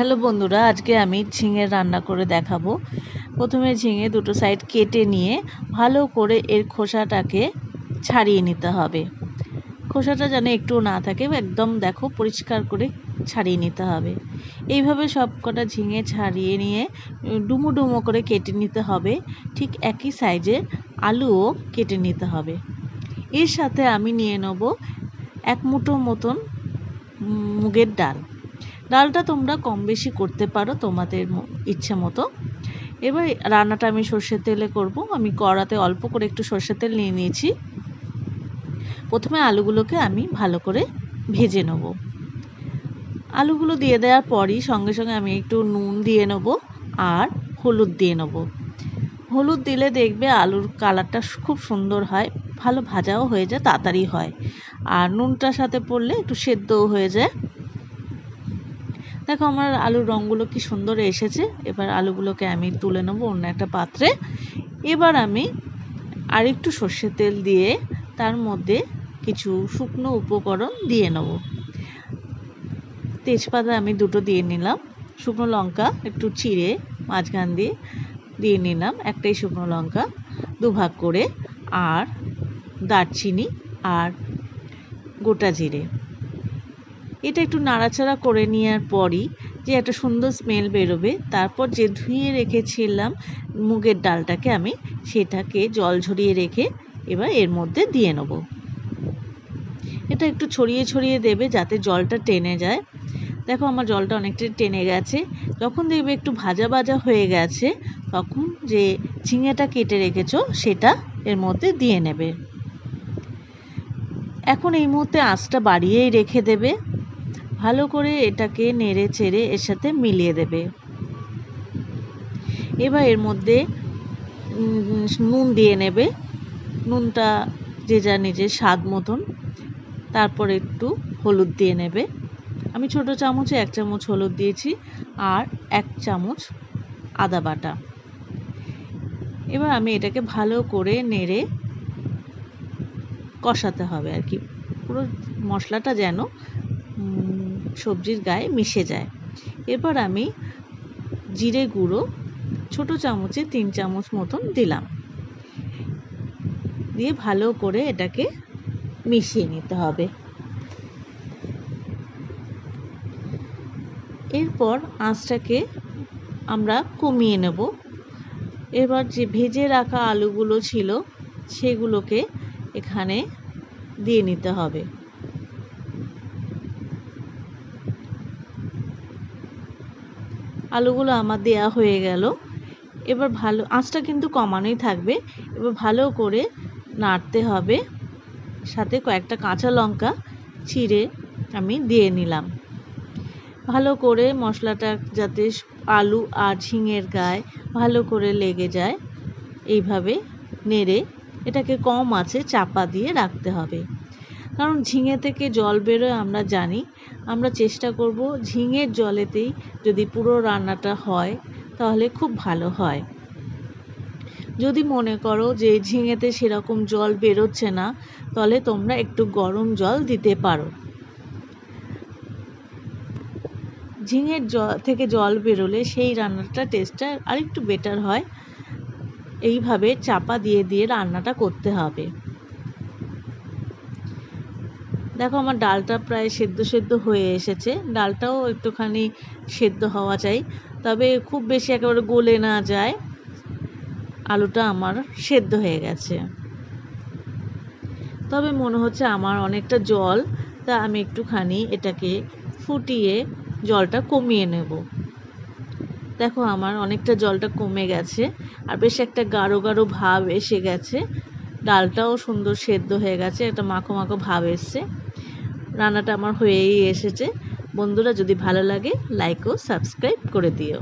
Hello বন্ধুরা, আজকে আমি ঝিঙে রান্না করে দেখাবো। প্রথমে ঝিঙে দুটো সাইড কেটে নিয়ে ভালো করে এর খোসাটাকে ছাড়িয়ে নিতে হবে। খোসাটা যেন একটু না থাকে, একদম দেখো পরিষ্কার করে ছাড়িয়ে নিতে হবে। এইভাবে সব কটা ঝিঙে ছাড়িয়ে নিয়ে ডুমো ডুমো করে কেটে নিতে হবে। ঠিক একই সাইজের আলুও কেটে নিতে হবে। এর সাথে আমি নিয়ে নেব এক মুঠো মতন মুগের ডাল। ডালটা তোমরা কম বেশি করতে পারো তোমাদের ইচ্ছে মতো। এবার রান্নাটা আমি সর্ষের তেলে করব। আমি কড়াতে অল্প করে একটু সর্ষের তেল নিয়ে নিয়েছি। প্রথমে আলুগুলোকে আমি ভালো করে ভেজে নেব। আলুগুলো দিয়ে দেওয়ার পরই সঙ্গে সঙ্গে আমি একটু নুন দিয়ে নেব আর হলুদ দিয়ে নেব। হলুদ দিলে দেখবে আলুর কালারটা খুব সুন্দর হয়, ভালো ভাজাও হয়ে যায়, তাড়াতাড়ি হয়। আর নুনটার সাথে পড়লে একটু সেদ্ধও হয়ে যায়। দেখো আমার আলুর রঙগুলো কি সুন্দর এসেছে। এবার আলুগুলোকে আমি তুলে নেব অন্য একটা পাত্রে। এবার আমি আরেকটু সর্ষের তেল দিয়ে তার মধ্যে কিছু শুকনো উপকরণ দিয়ে নেব। তেজপাতা আমি দুটো দিয়ে নিলাম। শুকনো লঙ্কা একটু চিড়ে মাঝখান দিয়ে দিয়ে নিলাম একটাই শুকনো লঙ্কা দুভাগ করে। আর দারচিনি আর গোটা জিরে। এটা একটু নাড়াচাড়া করে নেওয়ার পরই যে একটা সুন্দর স্মেল বেরোবে, তারপর যে ধুয়ে রেখেছিলাম মুগের ডালটাকে আমি সেটাকে জল ঝরিয়ে রেখে এবার এর মধ্যে দিয়ে নেব। এটা একটু ছড়িয়ে ছড়িয়ে দেবে যাতে জলটা টেনে যায়। দেখো আমার জলটা অনেকটাই টেনে গেছে। যখন দেখবে একটু ভাজা ভাজা হয়ে গেছে, তখন যে ঝিঙেটা কেটে রেখেছো, সেটা এর মধ্যে দিয়ে নেবে। এখন এই মুহূর্তে আঁচটা বাড়িয়েই রেখে দেবে। ভালো করে এটাকে নেড়ে চেড়ে এর সাথে মিলিয়ে দেবে। এবার এর মধ্যে নুন দিয়ে নেবে। নুনটা যে যা নিজের স্বাদ মতন। তারপর একটু হলুদ দিয়ে নেবে। আমি ছোট চামচে এক চামচ হলুদ দিয়েছি আর এক চামচ আদা বাটা। এবার আমি এটাকে ভালো করে নেড়ে কষাতে হবে আর কি। পুরো মশলাটা যেন সবজির গায়ে মিশে যায়। এরপর আমি জিরে গুঁড়ো, ছোট চামচে তিন চামচ মতন দিলাম। দিয়ে ভালো করে এটাকে মিশিয়ে নিতে হবে। এরপর আঁচটাকে আমরা কমিয়ে নেব। এবার যে ভেজে রাখা আলুগুলো ছিল, সেগুলোকে এখানে দিয়ে নিতে হবে। আলুগুলো আমার দেয়া হয়ে গেল। এবার ভালো, আঁচটা কিন্তু কমানোই থাকবে। এবার ভালো করে নাড়তে হবে। সাথে কয়েকটা কাঁচা লঙ্কা ছিঁড়ে আমি দিয়ে নিলাম। ভালো করে মশলাটা যাতে আলু আর ঝিঙের গায়ে ভালো করে লেগে যায়, এইভাবে নেড়ে এটাকে কম আছে চাপা দিয়ে রাখতে হবে। কারণ ঝিঙে থেকে জল বেরোয় আমরা জানি। আমরা চেষ্টা করব ঝিঙের জলেতেই যদি পুরো রান্নাটা হয়, তাহলে খুব ভালো হয়। যদি মনে করো যে ঝিঙেতে সেরকম জল বেরোচ্ছে না, তাহলে তোমরা একটু গরম জল দিতে পারো। ঝিঙের জল থেকে জল বেরোলে সেই রান্নাটা টেস্টটা আরেকটু বেটার হয়। এইভাবে চাপা দিয়ে দিয়ে রান্নাটা করতে হবে। দেখো আমার ডালটা প্রায় সেদ্ধ সেদ্ধ হয়ে এসেছে। ডালটাও একটুখানি সেদ্ধ হওয়া চাই। তবে খুব বেশি একেবারে গলে না যায়। আলুটা আমার সেদ্ধ হয়ে গেছে। তবে মনে হচ্ছে আমার অনেকটা জল, তা আমি একটুখানি এটাকে ফুটিয়ে জলটা কমিয়ে নেব। দেখো আমার অনেকটা জলটা কমে গেছে, আর বেশ একটা গাঢ় গাঢ় ভাব এসে গেছে। ডালটাও সুন্দর সেদ্ধ হয়ে গেছে, একটা মাখো মাখো ভাব এসছে। রান্নাটা আমার হয়েই এসেছে। বন্ধুরা যদি ভালো লাগে লাইক ও সাবস্ক্রাইব করে দিও।